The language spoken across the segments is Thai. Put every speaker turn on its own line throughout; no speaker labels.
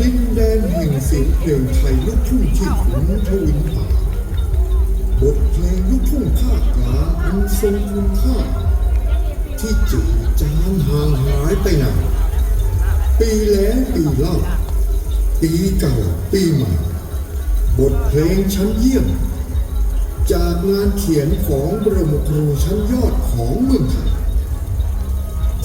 ดินแดนแห่งเสียงเพลงไทยลูกทุ่งที่ขุนทวินผาบทเพลงลูกทุ่งภาคกลาอันทรงคุณค่าที่จืดจางห่างหายไปนานปีแล้วปีเล่า ปีเก่าปีใหม่ บทเพลงชั้นเยี่ยม จากงานเขียนของบรมครูชั้นยอดของเมืองไทย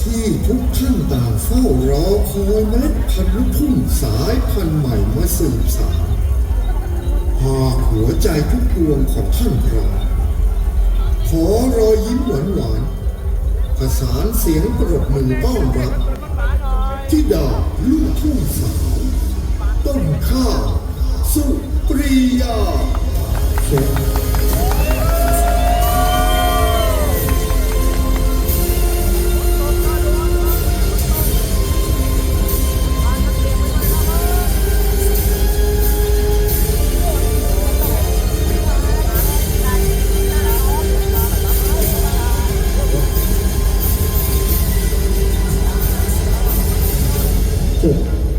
ที่ทุกท่านต่างเฝ้ารอคอยเมล็ดพันธุ์ลูกทุ่งสายพันธุ์ใหม่มาสืบสานหากหัวใจทุกดวงของท่านเราขอรอยยิ้มหวานหวานๆประสานเสียงปรบมือต้อนรับที่ดาวลูกทุ่งสาว ต้นข้าวสุปรียา
พ